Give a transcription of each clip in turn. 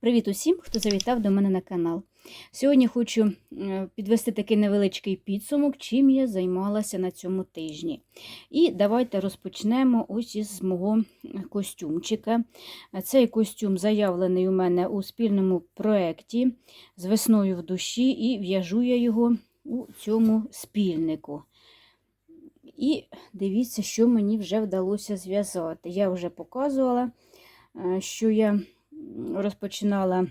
Привіт усім, хто завітав до мене на канал. Сьогодні хочу е, підвести такий невеличкий підсумок, чим я займалася на цьому тижні. І давайте розпочнемо ось із мого костюмчика. Цей костюм заявлений у мене у спільному проєкті з весною в душі, і в'яжу я його у цьому спільнику. І дивіться, що мені вже вдалося зв'язати. Я вже показувала, е, що я розпочинала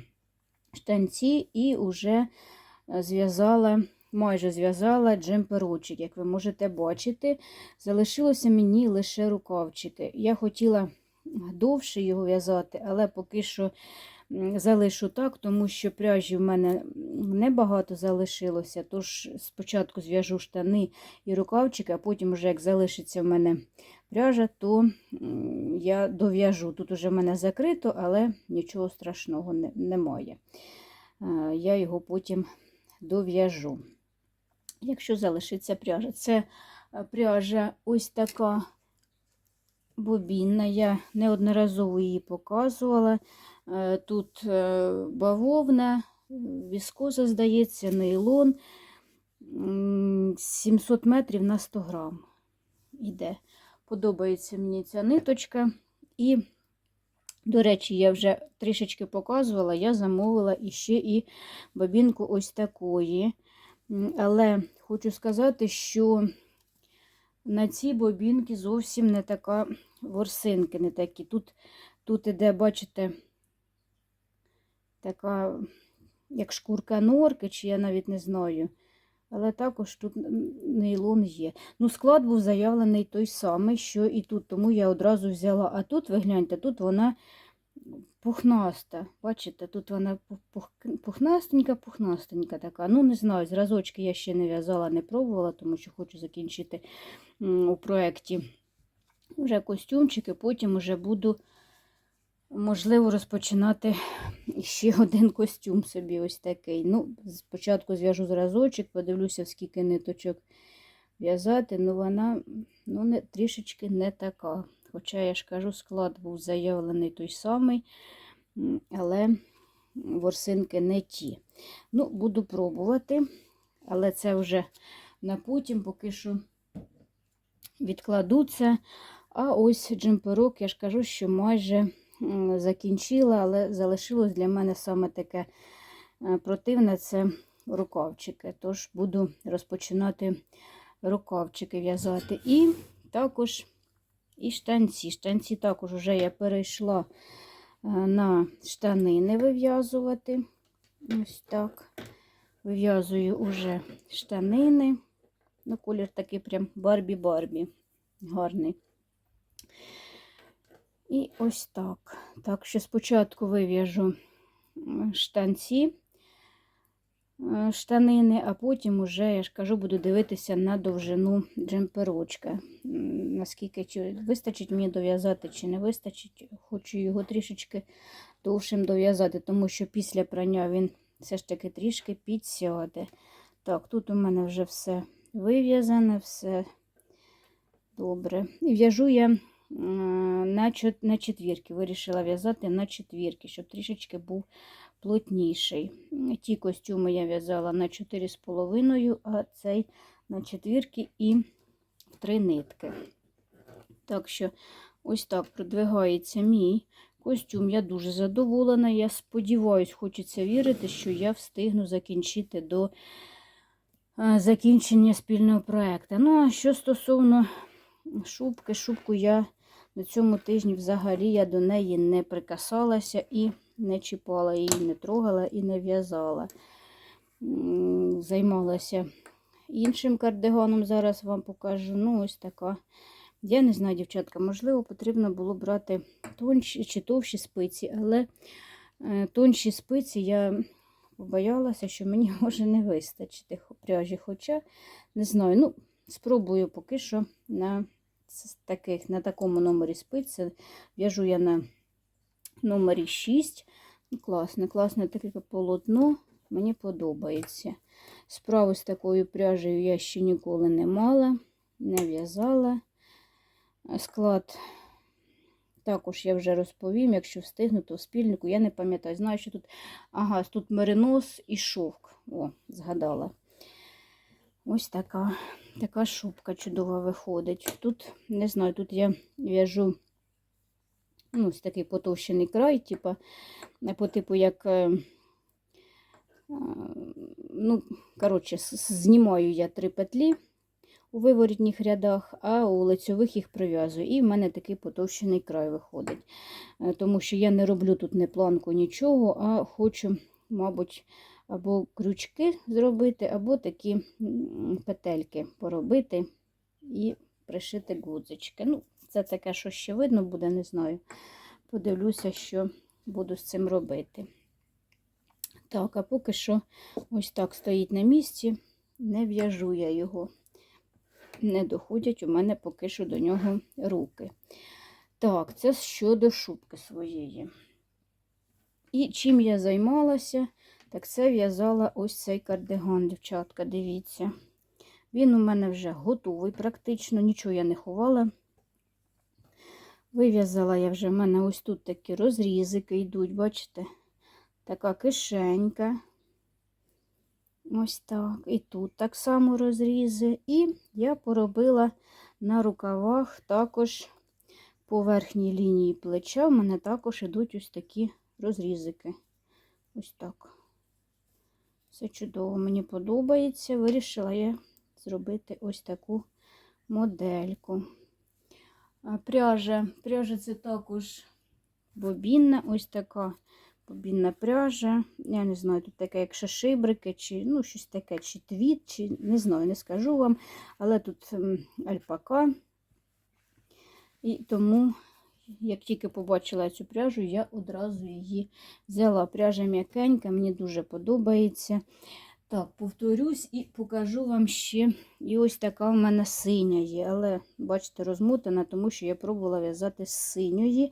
штанці і вже зв'язала, майже зв'язала джемперочок, як ви можете бачити. Залишилося мені лише рукавчики. Я хотіла довше його в'язати, але поки що залишу так, тому що пряжі в мене небагато залишилося. Тож спочатку зв'яжу штани і рукавчики, а потім, вже як залишиться в мене пряжа, то я дов'яжу. Тут уже в мене закрито, але нічого страшного немає. Я його потім дов'яжу. Якщо залишиться пряжа, це пряжа ось така бобінна, я неодноразово її показувала. Тут бавовна, віскоза, здається, нейлон 700 метрів на 100 грам. Іде. Подобається мені ця ниточка. І, до речі, я вже трішечки показувала, я замовила іще і бобінку ось такої. Але хочу сказати, що на цій бобінці зовсім не така ворсинки, не такі. Тут, тут іде, бачите, така, як шкурка норки, чи я навіть не знаю. Але також тут нейлон є. Ну, склад був заявлений той самий, що і тут, тому я одразу взяла. А тут, ви гляньте, тут вона пухнаста. Бачите, тут вона пухнастенька, пухнастенька така. Ну, не знаю, зразочки я ще не в'язала, не пробувала, тому що хочу закінчити у проєкті вже костюмчики, потім вже буду можливо, розпочинати ще один костюм собі ось такий. Ну, Спочатку зв'яжу зразочок, подивлюся, скільки ниточок в'язати, ну вона ну, не, трішечки не така. Хоча, я ж кажу, склад був заявлений той самий, але ворсинки не ті. Ну, Буду пробувати, але це вже на потім, поки що відкладу це. А ось джемперок, я ж кажу, що майже закінчила, але залишилось для мене саме таке е, противне це рукавчики. Тож буду розпочинати рукавчики в'язати. І також і штанці. Штанці також вже я перейшла е, на штанини вив'язувати. Ось так. Вив'язую уже штанини. Ну, колір такий прям Барбі-Барбі. Гарний. І ось так. Так що спочатку вив'яжу штанці, е, штанини, а потім уже, я ж кажу, буду дивитися на довжину джемперочка. Наскільки чи вистачить мені дов'язати, чи не вистачить, хочу його трішечки довшим дов'язати, тому що після прання він все ж таки трішки підсяде. Так, тут у мене вже все вив'язане, все добре. І в'яжу я на четвірки. Вирішила в'язати на четвірки, щоб трішечки був плотніший. Ті костюми я в'язала на 4,5, а цей на четвірки і в три нитки. Так що, ось так продвигається мій костюм. Я дуже задоволена. Я сподіваюся, хочеться вірити, що я встигну закінчити до закінчення спільного проєкту. Ну, а що стосовно шубки, шубку я на цьому тижні взагалі я до неї не прикасалася і не чіпала її, не трогала і не в'язала. Займалася іншим кардиганом, зараз вам покажу. Ну, ось така. Я не знаю, дівчатка, можливо, потрібно було брати тонші чи товщі спиці, але е, тонші спиці я побоялася, що мені може не вистачити пряжі. Хоча, не знаю, ну, спробую поки що на таких, на такому номері спиці. В'яжу я на номері 6. Ну, класне, класне таке полотно, мені подобається. Справу з такою пряжею я ще ніколи не мала, не в'язала. Склад також я вже розповім, якщо встигну, то в спільнику. Я не пам'ятаю. Знаю, що тут ага, тут меринос і шовк. О, згадала. Ось така, така шубка чудова виходить. Тут, не знаю, тут я в'яжу ну, ось такий потовщений край, типу, по типу як. е, е, Ну, коротше, знімаю я три петлі у виворітніх рядах, а у лицьових їх прив'язую. І в мене такий потовщений край виходить. Тому що я не роблю тут не планку, нічого, а хочу, мабуть, або крючки зробити, або такі петельки поробити і пришити гудзички. Ну, це таке, що ще видно буде, не знаю. Подивлюся, що буду з цим робити. Так, а поки що ось так стоїть на місці, не в'яжу я його. Не доходять у мене поки що до нього руки. Так, це щодо шубки своєї. І чим я займалася, так це в'язала ось цей кардиган, дівчатка, дивіться. Він у мене вже готовий, практично, нічого я не ховала. Вив'язала я вже в мене ось тут такі розрізики йдуть, бачите? Така кишенька. Ось так. І тут так само розрізи. І я поробила на рукавах також по верхній лінії плеча. У мене також йдуть ось такі розрізики. Ось так. Все чудово, мені подобається. Вирішила я зробити ось таку модельку. Пряжа. Пряжа це також бобінна, ось така бобінна пряжа. Я не знаю, тут таке, як шишибрики, чи ну, щось таке, чи твіт, чи не знаю, не скажу вам. Але тут альпака. І тому, як тільки побачила цю пряжу, я одразу її взяла. Пряжа м'якенька, мені дуже подобається. Так, повторюсь і покажу вам ще. І ось така в мене синя є. Але, бачите, розмотана, тому що я пробувала в'язати з синьої.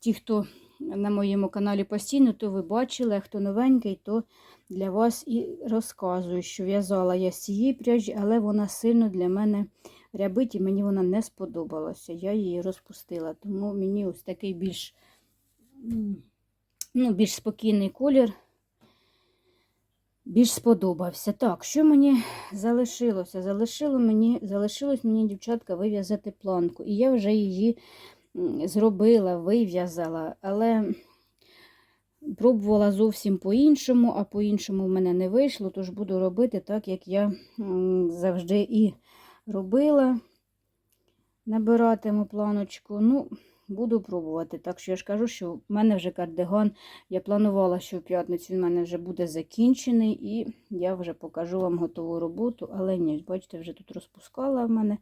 Ті, хто на моєму каналі постійно, то ви бачили, а хто новенький, то для вас і розказую, що в'язала я з цієї пряжі, але вона сильно для мене рябить і мені вона не сподобалася. Я її розпустила. Тому мені ось такий більш, ну, більш спокійний колір більш сподобався. Так, що мені залишилося? Залишило мені, залишилось мені, дівчатка, вив'язати планку. І я вже її зробила, вив'язала, але пробувала зовсім по-іншому, а по-іншому в мене не вийшло, тож буду робити так, як я завжди і робила. Набиратиму планочку. Ну, буду пробувати. Так що я ж кажу, що в мене вже кардиган. Я планувала, що в п'ятницю він в мене вже буде закінчений, і я вже покажу вам готову роботу. Але ні, бачите, вже тут розпускала в мене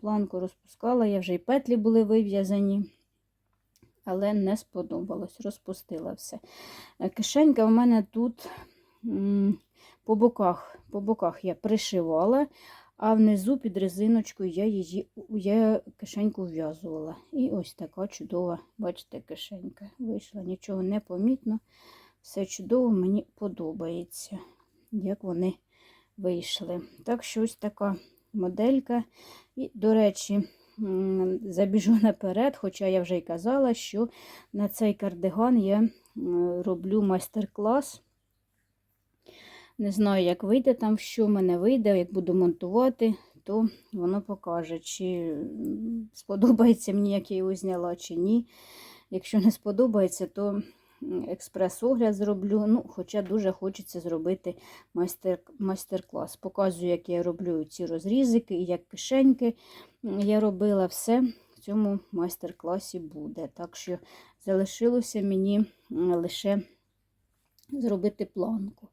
планку, розпускала. Я вже і петлі були вив'язані. Але не сподобалось, розпустила все. Е, Кишенька в мене тут по боках, по боках я пришивала, а внизу під резиночкою я її я кишеньку вв'язувала. І ось така чудова, бачите, кишенька. Вийшла, нічого не помітно. Все чудово, мені подобається, як вони вийшли. Так що ось така моделька. І, до речі, забіжу наперед, хоча я вже й казала, що на цей кардиган я роблю майстер-клас. Не знаю, як вийде там, що в мене вийде, як буду монтувати, то воно покаже, чи сподобається мені, як я його зняла, чи ні. Якщо не сподобається, то експрес-огляд зроблю. Ну, Хоча дуже хочеться зробити майстер- майстер-клас. Показую, як я роблю ці розрізики і як кишеньки я робила все. В цьому майстер-класі буде. Так що залишилося мені лише зробити планку.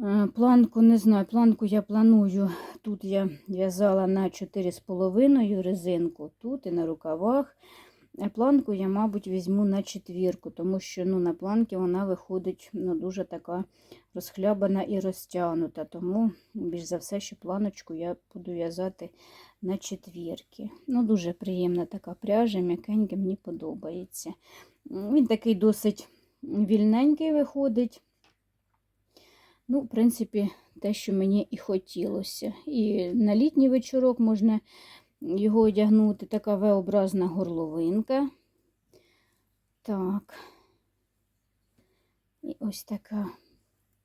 Е, Планку не знаю, планку я планую. Тут я в'язала на 4,5 резинку, тут і на рукавах. Планку я, мабуть, візьму на четвірку, тому що ну, на планки вона виходить ну, дуже така розхлябана і розтягнута. Тому, більш за все, що планочку я буду в'язати на четвірки. Ну, Дуже приємна така пряжа, м'якенька, мені подобається. Він такий досить вільненький виходить. Ну, в принципі, те, що мені і хотілося. І на літній вечорок можна його одягнути. Така V-образна горловинка. Так. І ось така,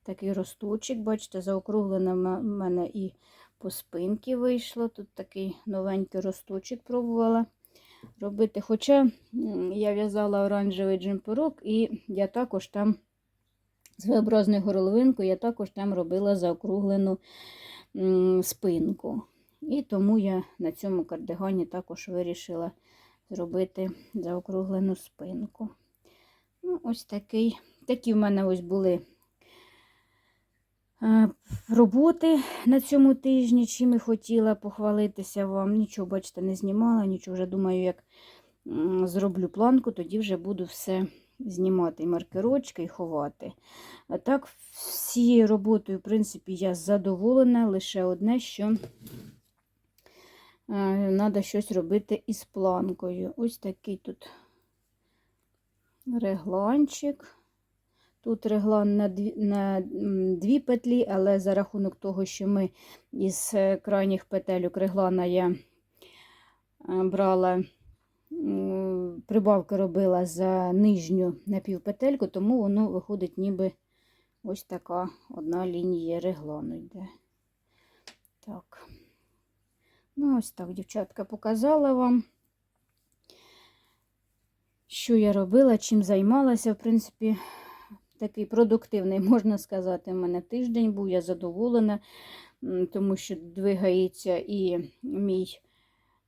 такий росточок, бачите, заокруглена в мене і по спинці вийшло. Тут такий новенький росточок пробувала робити. Хоча я в'язала оранжевий джемперок, і я також там з V-образною горловинкою, я також там робила заокруглену спинку. І тому я на цьому кардигані також вирішила зробити заокруглену спинку. Ну, ось такий. Такі в мене ось були е, роботи на цьому тижні, чим і хотіла похвалитися вам. Нічого, бачите, не знімала, нічого вже думаю, як зроблю планку, тоді вже буду все знімати маркерочки і ховати. А так, всією роботою, в принципі, я задоволена. Лише одне, що треба щось робити із планкою. Ось такий тут регланчик. Тут реглан на дві, на дві петлі, але за рахунок того, що ми із е, крайніх петелюк реглана я е, брала, прибавки робила за нижню напівпетельку, тому воно виходить ніби ось така одна лінія реглану йде. Так. Ну, ось так, дівчатка, показала вам, що я робила, чим займалася. В принципі, такий продуктивний, можна сказати, у мене тиждень був, я задоволена, тому що двигається і мій,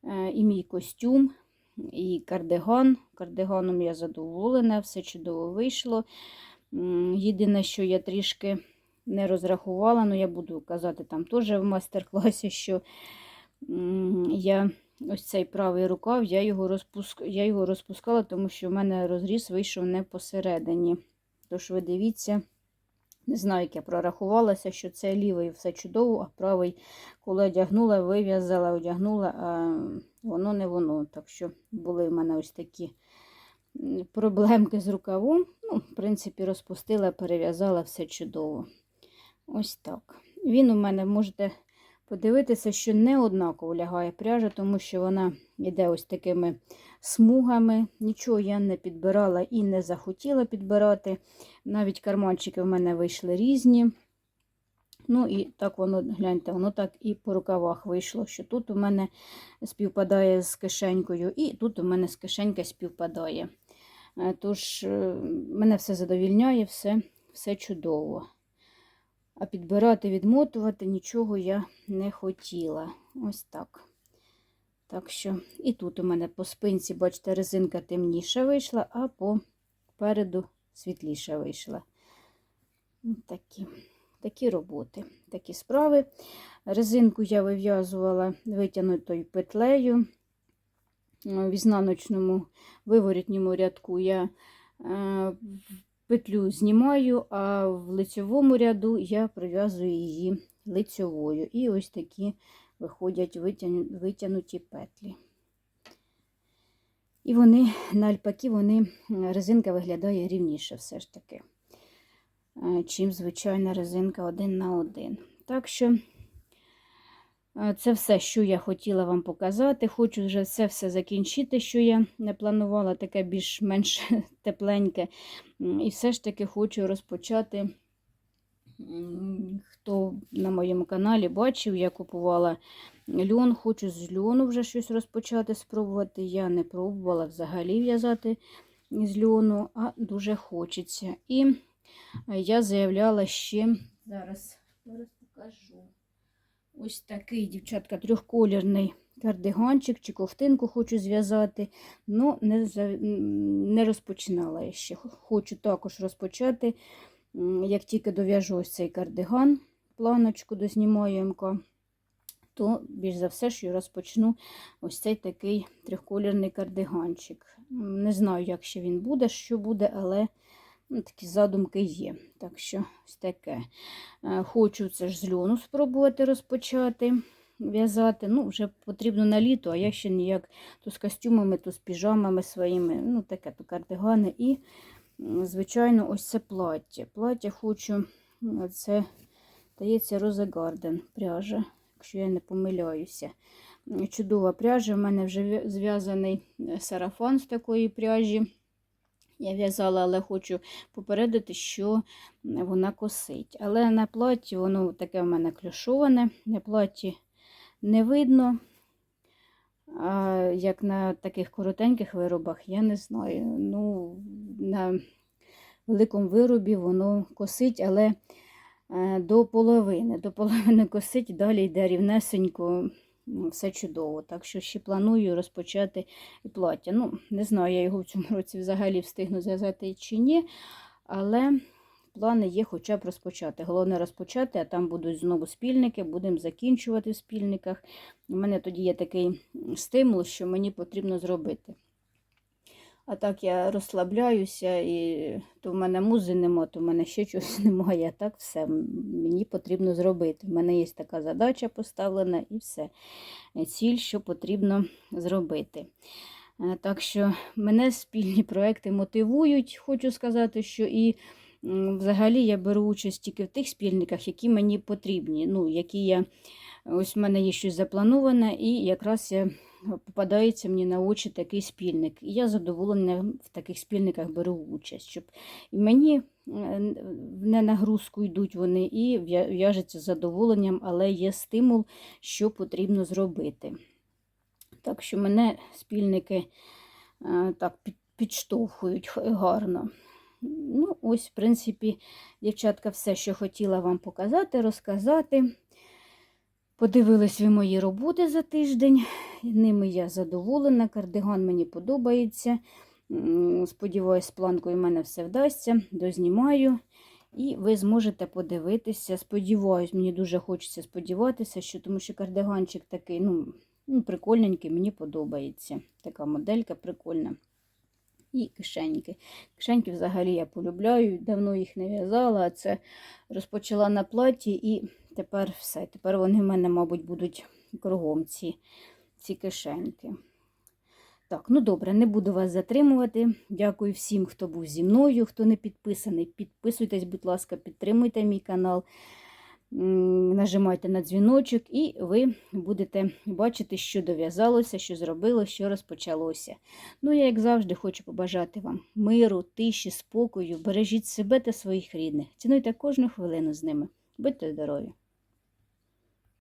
е, і мій костюм, і кардиган. Кардиганом я задоволена, все чудово вийшло. Єдине, що я трішки не розрахувала, ну я буду казати там теж в майстер-класі, що я ось цей правий рукав, я його, розпуск... я його розпускала, тому що в мене розріз вийшов не посередині. Тож ви дивіться, не знаю, як я прорахувалася, що це лівий все чудово, а правий, коли одягнула, вив'язала, одягнула, а воно не воно. Так що були в мене ось такі проблемки з рукавом. Ну, в принципі, розпустила, перев'язала все чудово. Ось так. Він у мене можете подивитися, що не однаково лягає пряжа, тому що вона йде ось такими смугами. Нічого я не підбирала і не захотіла підбирати. Навіть карманчики в мене вийшли різні. Ну і так воно, гляньте, воно так і по рукавах вийшло, що тут у мене співпадає з кишенькою, і тут у мене з кишенька співпадає. Е, Тож, е, мене все задовільняє, все, все чудово. А підбирати, відмотувати нічого я не хотіла. Ось так. Так що, і тут у мене по спинці, бачите, резинка темніша вийшла, а попереду світліша вийшла. Такі, такі роботи, такі справи. Резинку я вив'язувала витягнутою петлею. В ізнаночному виворітньому рядку я е, петлю знімаю, а в лицьовому ряду я прив'язую її лицьовою. І ось такі виходять витягнуті петлі. І вони на вони, резинка виглядає рівніше все ж таки, е, чим звичайна резинка один на один. Так що е, це все, що я хотіла вам показати. Хочу вже все все закінчити, що я не планувала, таке більш-менш тепленьке. І все ж таки хочу розпочати. Хто на моєму каналі бачив, я купувала льон, хочу з льону вже щось розпочати спробувати. Я не пробувала взагалі в'язати з льону, а дуже хочеться. І е, я заявляла ще, зараз, зараз покажу. Ось такий, дівчатка, трьохколірний кардиганчик чи ковтинку хочу зв'язати, але не, не розпочинала я ще. Хочу також розпочати, як тільки дов'яжу ось цей кардиган, планочку дознімаю МК, то більш за все, що я розпочну ось цей такий трьохколірний кардиганчик. Не знаю, як ще він буде, що буде, але ну, такі задумки є. Так що ось таке. Е, Хочу це ж з льону спробувати розпочати в'язати. Ну, вже потрібно на літо, а я ще ніяк то з костюмами, то з піжамами своїми. Ну, таке то кардигани. І, звичайно, ось це плаття. Плаття хочу, це, здається, Роза Гарден пряжа, якщо я не помиляюся. Чудова пряжа. У мене вже зв'язаний е, сарафан з такої пряжі. Я в'язала, але хочу попередити, що вона косить. Але на платі воно таке в мене клюшоване, на платі не видно. А як на таких коротеньких виробах, я не знаю. Ну, на великому виробі воно косить, але е, до половини. До половини косить, далі йде рівнесенько, ну, все чудово. Так що ще планую розпочати плаття. Ну, не знаю, я його в цьому році взагалі встигну зв'язати чи ні, але плани є хоча б розпочати. Головне розпочати, а там будуть знову спільники, будемо закінчувати в спільниках. У мене тоді є такий стимул, що мені потрібно зробити. А так я розслабляюся, і то в мене музи нема, то в мене ще чогось немає. Так все мені потрібно зробити. У мене є така задача поставлена і все. Ціль, що потрібно зробити. Е, Так що мене спільні проекти мотивують. Хочу сказати, що і взагалі я беру участь тільки в тих спільниках, які мені потрібні. Ну, які я, ось в мене є щось заплановане, і якраз я попадається мені на очі такий спільник. І я задоволена в таких спільниках беру участь, щоб і мені е, в ненагрузку йдуть вони, і в'я- в'яжеться з задоволенням, але є стимул, що потрібно зробити. Так що мене спільники е, так підштовхують гарно. Ну, ось, в принципі, дівчатка, все, що хотіла вам показати, розказати. Подивились ви мої роботи за тиждень. Ними я задоволена. Кардиган мені подобається. Сподіваюсь, з планкою в мене все вдасться. Дознімаю. І ви зможете подивитися. Сподіваюсь, мені дуже хочеться сподіватися, що тому що кардиганчик такий, ну, ну прикольненький, мені подобається. Така моделька прикольна. І кишеньки. Кишеньки взагалі я полюбляю, давно їх не в'язала, а це розпочала на платі і тепер все. Тепер вони в мене, мабуть, будуть кругом ці, ці кишеньки. Так, ну добре, не буду вас затримувати. Дякую всім, хто був зі мною, хто не підписаний. Підписуйтесь, будь ласка, підтримуйте мій канал, нажимайте на дзвіночок, і ви будете бачити, що дов'язалося, що зробило, що розпочалося. Ну, я, як завжди, хочу побажати вам миру, тиші, спокою, бережіть себе та своїх рідних. Цінуйте кожну хвилину з ними. Будьте здорові!